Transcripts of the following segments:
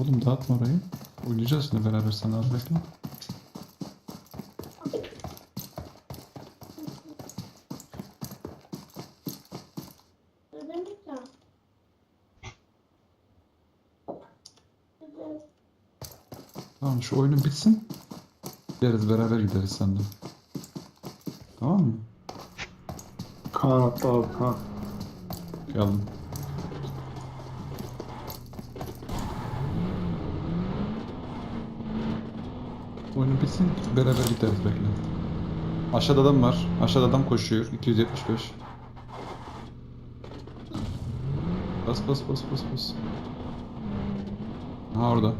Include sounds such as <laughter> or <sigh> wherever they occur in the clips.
Oğlum dağıtma orayı. Oynayacağız şimdi beraber sen az bekle. Tamam şu oyunun bitsin. Gideriz beraber gideriz senden. Tamam mı? Kaan atla abi Kaan. Geldim. Oyun bitsin beraber gideriz bekle. Aşağıda adam var. Aşağıda adam koşuyor. 275. Bas bas bas bas bas. Ha orada.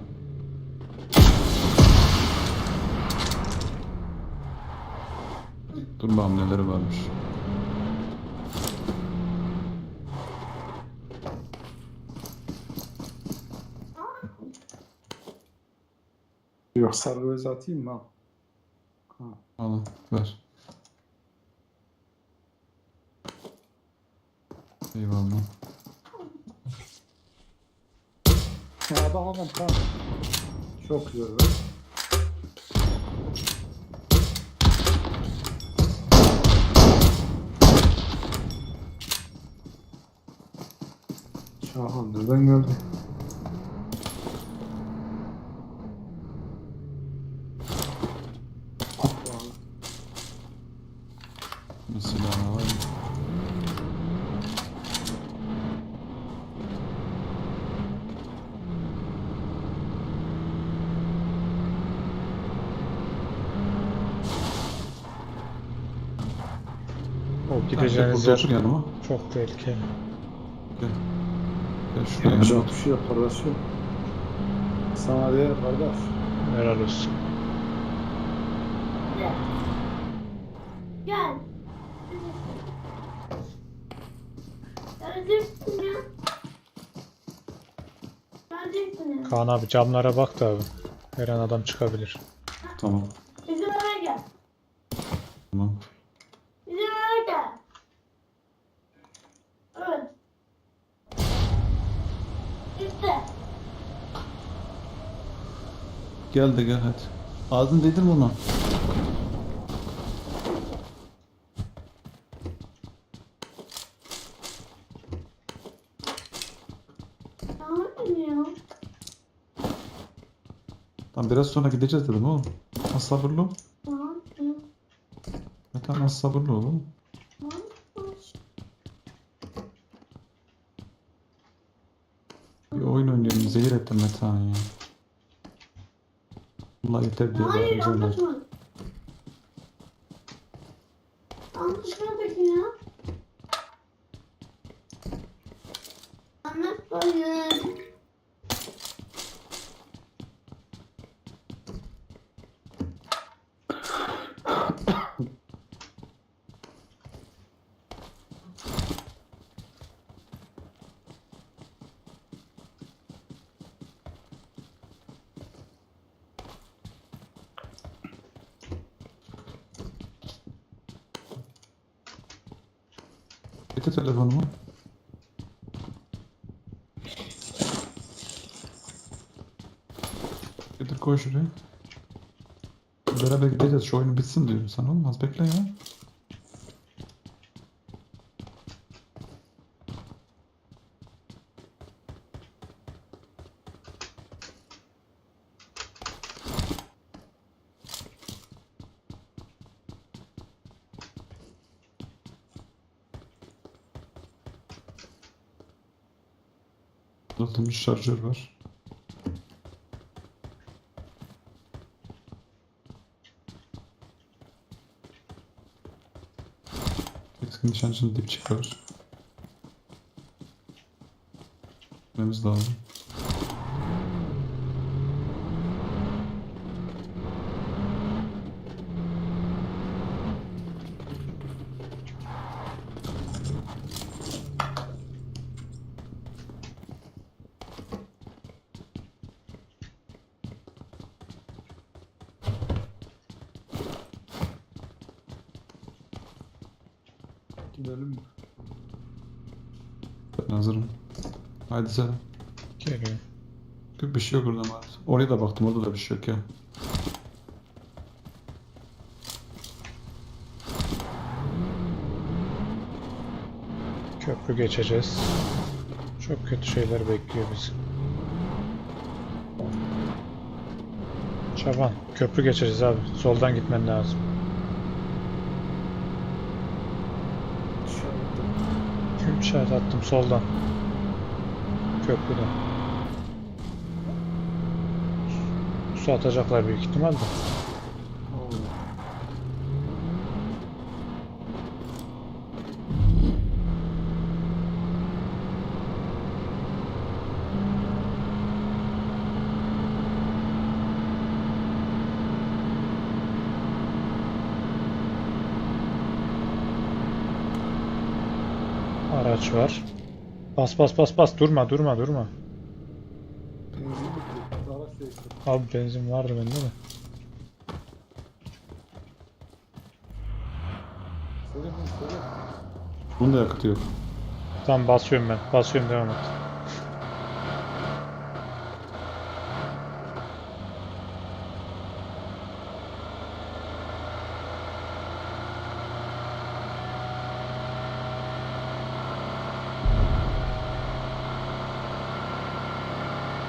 Dur bakalım neleri varmış. Yok sarı atayım mı? Kaan. Al ver. Eyvallah. Ya adam adam Kaan. Çok güzel be. Şahan nereden geldi? Atla abi. Mesela var. Gideceğiniz otur yanıma. çok tehlikeli. Gel. Gel şuraya yanıma Yapacak otur. bir şey yok kardeşim. Sana değer kardeş. Helal olsun. Gel. Geleceksin ya. Geleceksin ya. Kaan abi camlara bak da abi. Her an adam çıkabilir. Tamam. Bizim eve gel. Tamam. Bizim eve gel. Evet. İşte. Gel de gel hadi. Ağzını dedim ona. Tamam biraz sonra gideceğiz dedim oğlum. Az sabırlı ol. Tamam. ya. E tamam az sabırlı ol oğlum. Bir oyun oynuyorum. Zehir ettim Metehan ya. Allah yeter diye Hayır bağıracağım. anlatma. Anlatma peki ya. Anlatmayın. Getir koy şuraya. Beraber gideceğiz. Şu oyun bitsin diyorum sana. Olmaz. Bekle ya. Uzatılmış şarjör var. Nişancının dipçik var. Gitmemiz lazım. Gidelim mi? Hazırım. Haydi selam. Geliyor. Bir, bir şey yok orada maalesef. Oraya da baktım orada da bir şey yok ya. Köprü geçeceğiz. Çok kötü şeyler bekliyor bizi. Çaban, köprü geçeceğiz abi. Soldan gitmen lazım. İşaret attım soldan. Köprüden. Su atacaklar büyük ihtimalle. Araç var. Bas bas bas bas durma durma durma. Abi benzin vardı bende de. Bunun da yakıtı yok. Tamam basıyorum ben. Basıyorum devam et.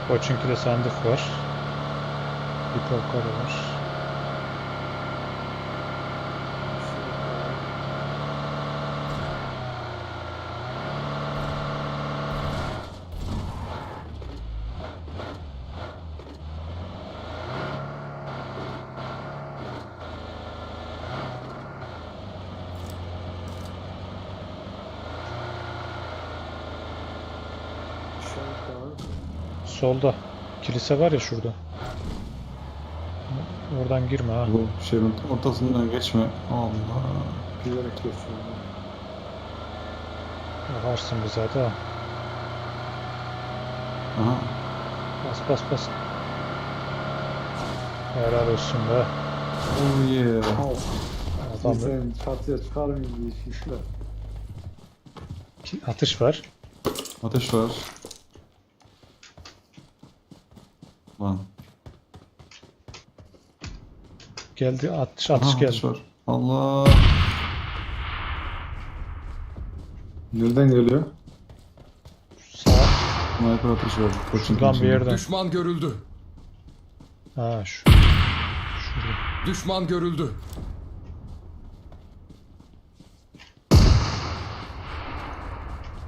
Koçinkide sandık var. Bir korkarı var. İşaret var. Solda. Kilise var ya şurada. Oradan girme ha. Bu şeyin ortasından geçme. Allah. Bilerek geçiyorum. Yaparsın bize ha. Aha. Bas bas bas. Helal olsun be. Oh yeah. Al. Adam Sen çatıya çıkarmayayım diye şişler. atış var. Ateş var. Lan. Geldi atış Aha, atış ateş geldi. var. Allah. Nereden geliyor? Sağ. Sniper ateşi var. Koçun Şuradan bir yerden. Düşman görüldü. Ha şu. Şurada. Düşman görüldü.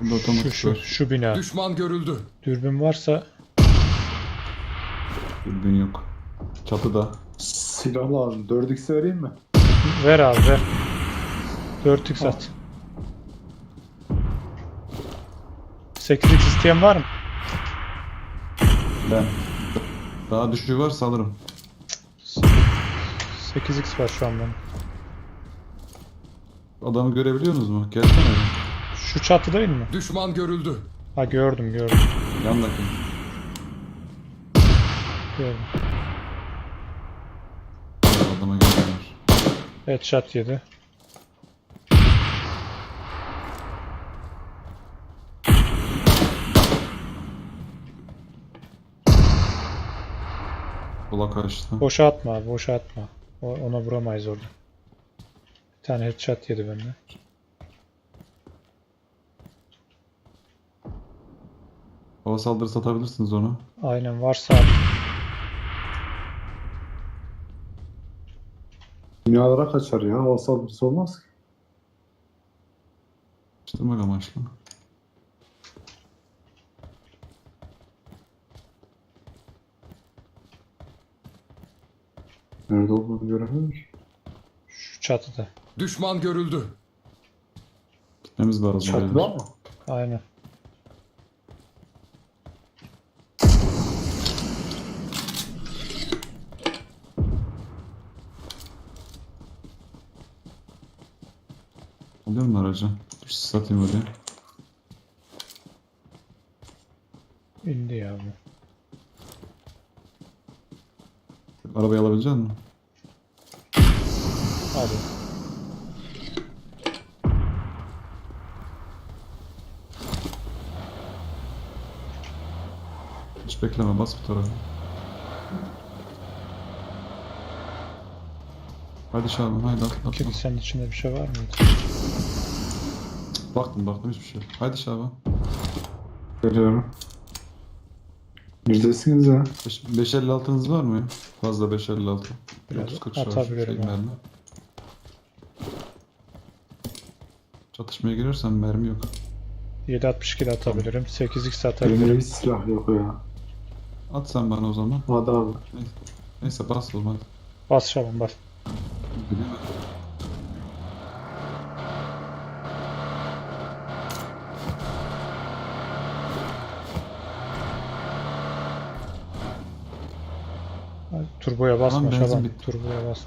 Bunda Şu şu var. şu bina. Düşman görüldü. Dürbün varsa Dürbün yok. Çatıda. Silah lazım. 4x vereyim mi? ver abi ver. 4x at. 8x isteyen var mı? Ben. Daha düşüğü varsa alırım. 8x var şu an benim. Adamı görebiliyorsunuz mu? Gelsene. Şu çatı değil mi? Düşman görüldü. Ha gördüm gördüm. Yandaki. Gördüm. Adama geldiler. Headshot yedi. Kola karıştı. Boşa atma abi boşa atma. O- ona vuramayız orada. Bir tane headshot yedi benden. Hava saldırısı atabilirsiniz onu. Aynen varsa at. Dünyalara kaçar ya. Hava saldırısı olmaz ki. Çıtırmak amaçlı. Nerede olduğunu göremiyorum ki. Şu çatıda. Düşman görüldü. Gitmemiz lazım. Çatıda mı? Aynen. Alıyor mu aracı? Bir satayım oraya. İndi ya bu. Arabayı alabilecek misin? Hadi. Hiç bekleme bas bu tarafa. Hadi Şaban haydi atla atla. Kilisenin içinde bir şey var mıydı? Baktım baktım hiçbir şey yok. Haydi Şaban. Geliyorum. Neredesiniz ya? 556'nız var mı ya? Fazla 556. Biraz 30 40 var. atabilirim Şey, mermi. Çatışmaya girersen mermi yok. 7.62 de atabilirim. 8x Elimde atabilirim. hiç silah yok ya. At sen bana o zaman. Hadi abi. Neyse bas oğlum hadi. Bas Şaban bas. Gidelim. Hadi, Turboya basma benzin Şaban. bitti. Turboya bas.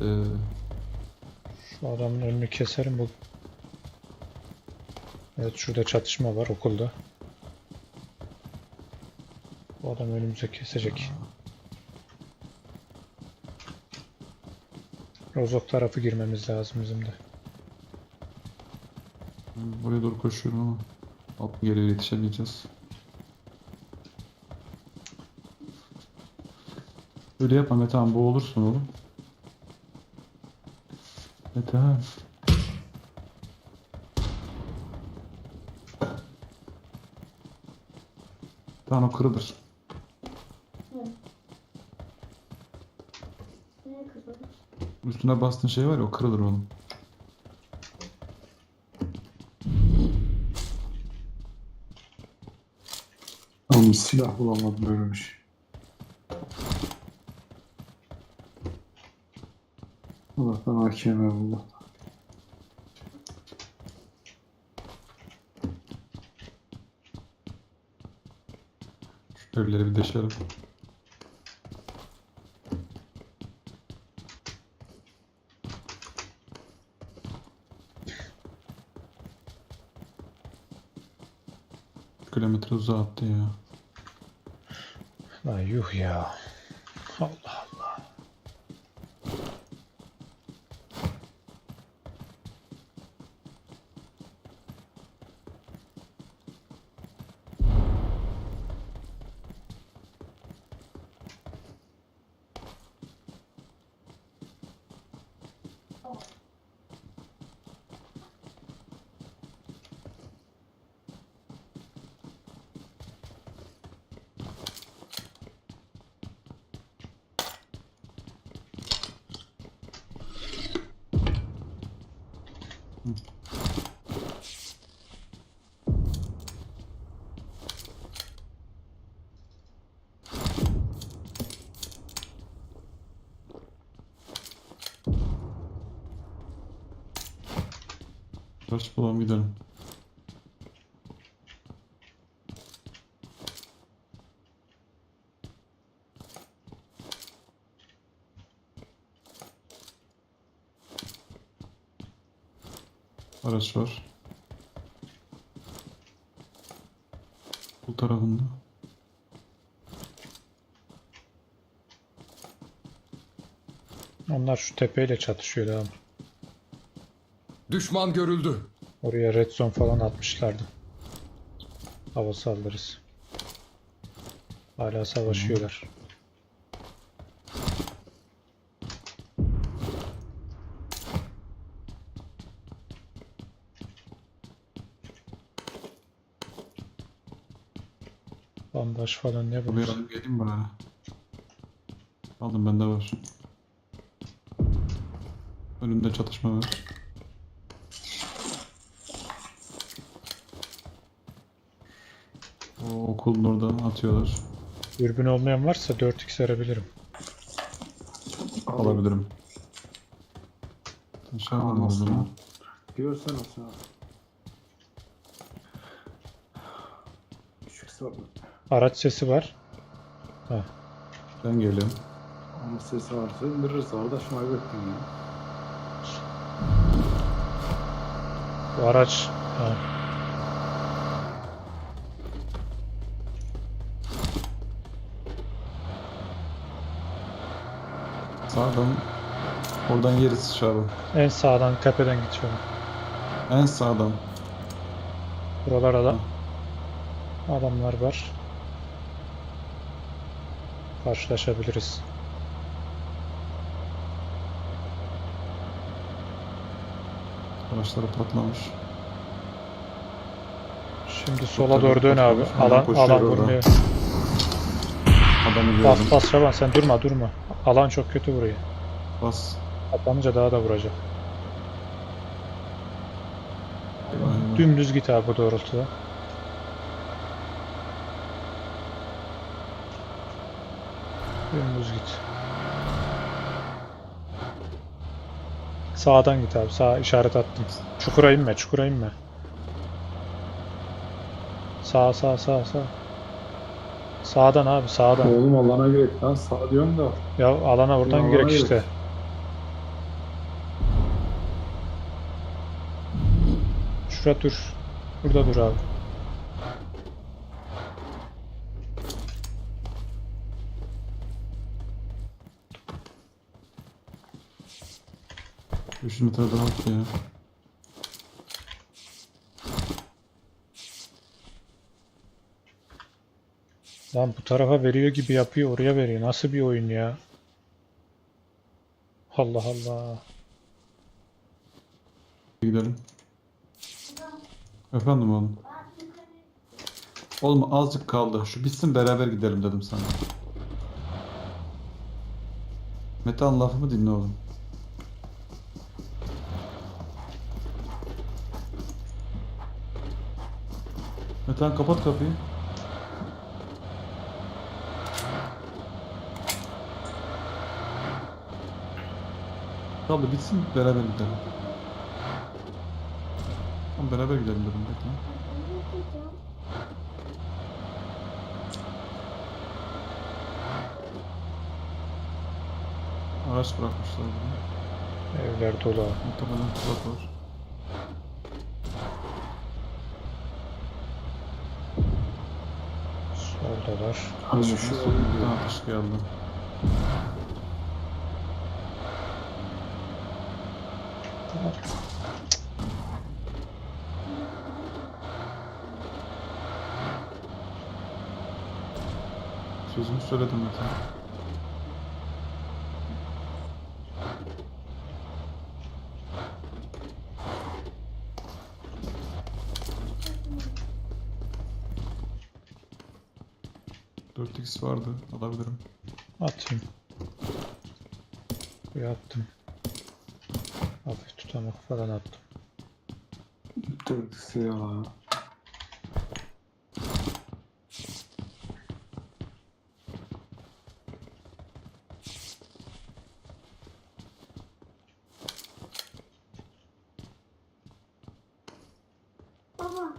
Ee, Şu adamın önünü keserim bu. Evet şurada çatışma var okulda. Bu adam önümüze kesecek. Rozok tarafı girmemiz lazım bizim de. buraya doğru koşuyorum ama alt geriye yetişemeyeceğiz. Öyle yapma Mete abi boğulursun oğlum. Mete abi. Tamam o kırılır. Üstüne bastığın şey var ya o kırılır oğlum. Ama silah bulamadım böyle bir şey. Allah'tan AKM buldum. Şu evleri bir deşerim. Kilometre uzağa attı ya. Lan yuh ya. Allah Kaç bulalım gidelim. Araç var. Bu tarafında. Onlar şu tepeyle çatışıyor abi. Düşman görüldü. Oraya red zone falan atmışlardı. Hava saldırısı. Hala savaşıyorlar. Bandaj falan ne bunlar? alayım geleyim bari. Aldım bende var. Önümde çatışma var. O okulun orada atıyorlar. Dürbün olmayan varsa 4x verebilirim. Alabilirim. Tamam, aldım o zaman. Görsen olsun abi. Küçük sabır. Araç sesi var. Ben geliyorum. Onun sesi varsa indiririz. Orada şuna bekleyin ya. Bu araç ha, Sağdan oradan yeriz an. en sağdan tepeden geçiyorum. En sağdan. Buralara da adamlar var. Karşılaşabiliriz. Araçları patlamış. Şimdi sola tabii, doğru dön abi. Alan alan orada. vurmuyor. Adamı Bas gördüm. bas Şaban sen durma durma. Alan çok kötü buraya. Bas. Atlanınca daha da vuracak. Aynen. Dümdüz git abi bu doğrultuda. Dümdüz git. Sağdan git abi. Sağ işaret attım. Çukura inme, çukura inme. Sağ sağ sağ sağ. Sağdan abi sağdan. Oğlum alana gerek lan sağ diyorum da. Ya alana oradan Alana girek girek. işte. Şura dur. Burada dur abi. Metre daha at ya. Lan bu tarafa veriyor gibi yapıyor, oraya veriyor. Nasıl bir oyun ya? Allah Allah. Gidelim. Efendim oğlum. Oğlum azıcık kaldı. Şu bitsin beraber gidelim dedim sana. Metehan lafımı dinle oğlum. Metehan kapat kapıyı. Kaldı bitsin beraber gidelim. Tamam beraber gidelim dedim bekle. Araç bırakmışlar buraya. Evler dolu abi. Muhtemelen kulak var. Soldalar. Hani Şu atış geldi. Sözümü söyledim Mete. Dört x vardı. Alabilirim. Atayım. Buraya attım. Falan attım. Dörtüsü ya. Baba.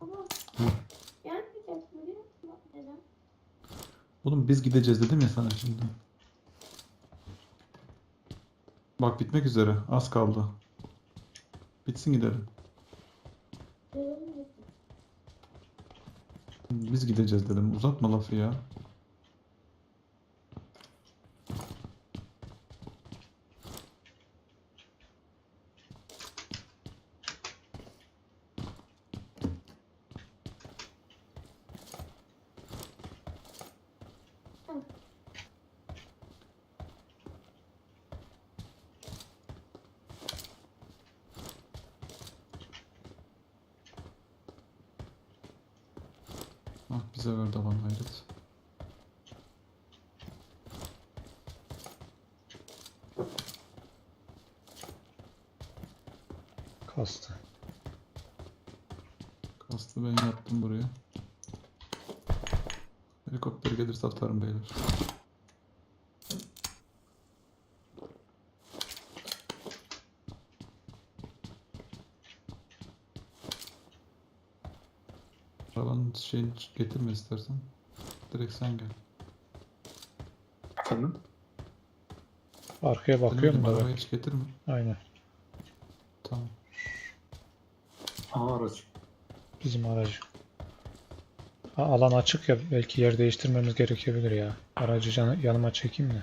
Baba. Musun? Neden? Oğlum biz gideceğiz dedim ya sana şimdi. Bak bitmek üzere. Az kaldı. Bitsin gidelim. Biz gideceğiz dedim. Uzatma lafı ya. Bize verdi alan hayret. Kastı. Kastı ben yaptım buraya. Helikopter gelirse atarım beyler. Getirme istersen. Direkt sen gel. Efendim? Arkaya bakıyorum da arabayı bak. hiç getirme. Aynen. Tamam. Aha araç. Bizim aracı. Ha, alan açık ya belki yer değiştirmemiz gerekebilir ya. Aracı can- yanıma çekeyim de.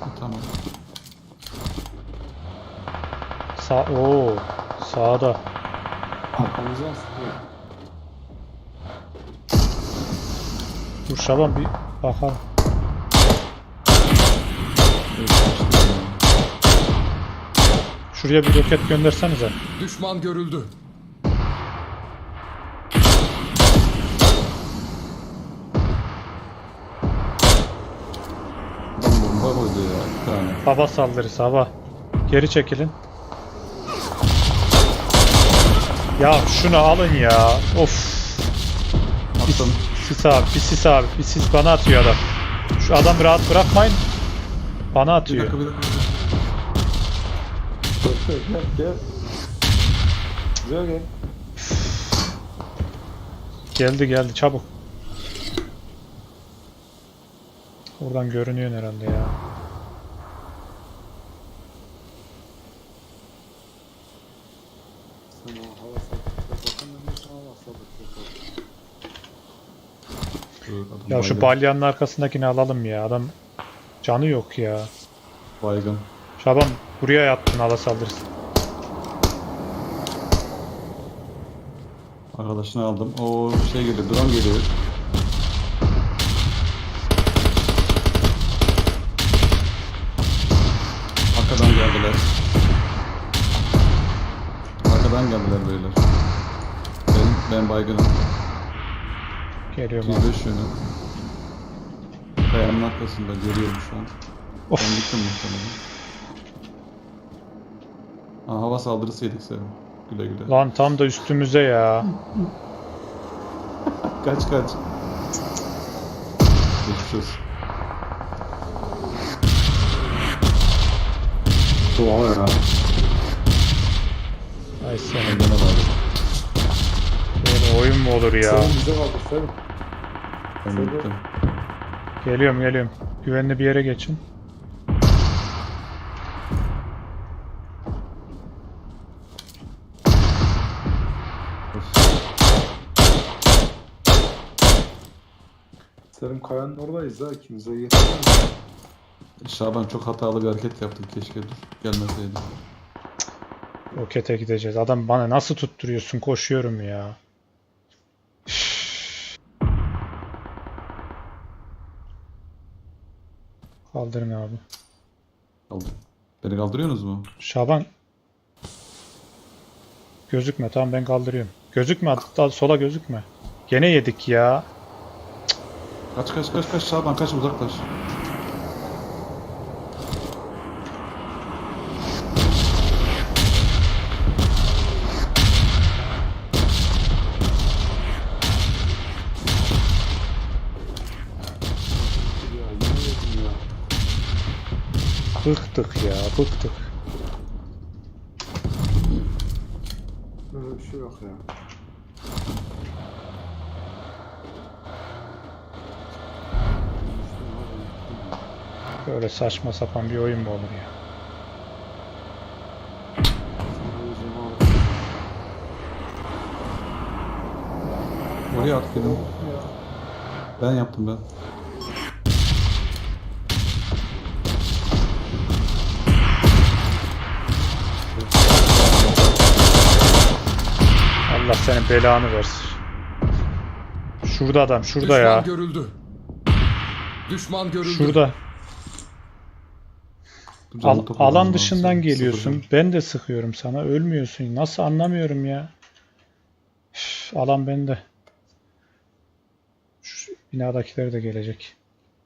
Ha, tamam. Sağ Oo, sağda. Arkamızdan sıkıyor. Dur Şaban bir bakalım. Şuraya bir roket göndersenize. Düşman görüldü. Bomba koydu ya bir tane. Hava saldırısı hava. Geri çekilin. Ya şunu alın ya. Of. Attım. Sis abi, bir sis abi, bir sis bana atıyor adam. Şu adamı rahat bırakmayın. Bana atıyor. bir dakika. bir dakika. Gel gel gel. Güzel gel. Geldi geldi çabuk. Oradan görünüyor herhalde ya. Sen o hava sabıkla bakın ben de sana hava sabıkla Dur, adam Ya şu baygın. balyanın arkasındakini alalım ya. Adam canı yok ya. Baygın. Şaban buraya yattın hava saldırısı. Arkadaşını aldım. O şey geliyor. Drone geliyor. Arkadan geldiler. Arkadan geldiler beyler. Ben, ben baygınım. Geliyorum abi. 105 yönü. Kayanın arkasında görüyorum şu an. Of. Ben gittim muhtemelen. Aa, hava saldırısı yedik sen. Güle güle. Lan tam da üstümüze ya. <laughs> Kaç kaç. Geçmiş olsun. Doğa ya. Ay ne var? Böyle oyun mu olur ya? Senin bize kaldı Selim. Ben gittim. Geliyorum geliyorum. Güvenli bir yere geçin. Selim Kaya'nın oradayız ha. Kimse yetişemez. Şaban çok hatalı bir hareket yaptın keşke dur. Gelmeseydi. Rokete gideceğiz. Adam bana nasıl tutturuyorsun? Koşuyorum ya. Kaldırın abi. Kaldı. Beni kaldırıyorsunuz mu? Şaban. Gözükme tamam ben kaldırıyorum. Gözükme hatta sola gözükme. Gene yedik ya. Kaç kaç kaç kaç Şaban kaç uzaklaş. Ya yine yedim ya. Bıktık ya bıktık. Böyle bir şey yok ya. Böyle saçma sapan bir oyun mu olur ya? Oraya at dedim. Ben yaptım ben. Senin belanı versin. Şurada adam şurada Düşman ya. görüldü. Düşman görüldü. Şurada. Al- alan dışından geliyorsun. Ben de sıkıyorum sana. Ölmüyorsun. Nasıl anlamıyorum ya. Üf, alan bende. Şu binadakiler de gelecek.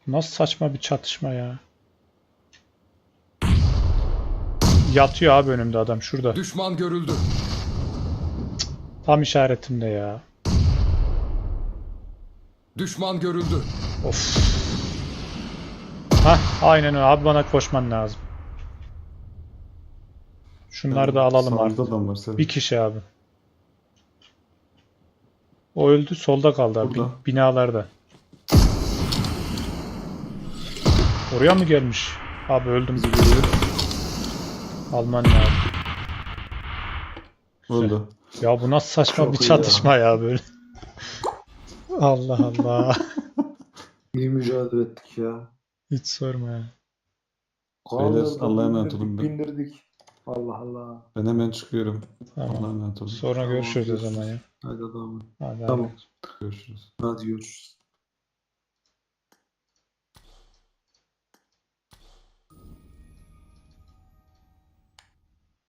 Nasıl saçma bir çatışma ya. Yatıyor abi önümde adam şurada. Düşman görüldü. Tam işaretimde ya. Düşman görüldü. Of. Hah aynen öyle. Abi bana koşman lazım. Şunları da alalım Sağımda artık. adam var sen. Bir kişi abi. O öldü. Solda kaldı abi. Burada. bin- Binalarda. Oraya mı gelmiş? Abi öldüm. Bizi görüyor. Alman ya. Öldü. Ya bu nasıl saçma Çok bir çatışma ya, böyle. <laughs> Allah Allah. <laughs> İyi mücadele ettik ya. Hiç sorma ya. Beyler, Allah'a emanet bindirdik, olun. Bindirdik. Allah Allah. Ben hemen çıkıyorum. Allah'a Tamam. emanet olun. Sonra Tamam, görüşürüz o görüşürüz. zaman ya. Hadi adamım. Hadi Tamam. abi. Görüşürüz. Hadi görüşürüz.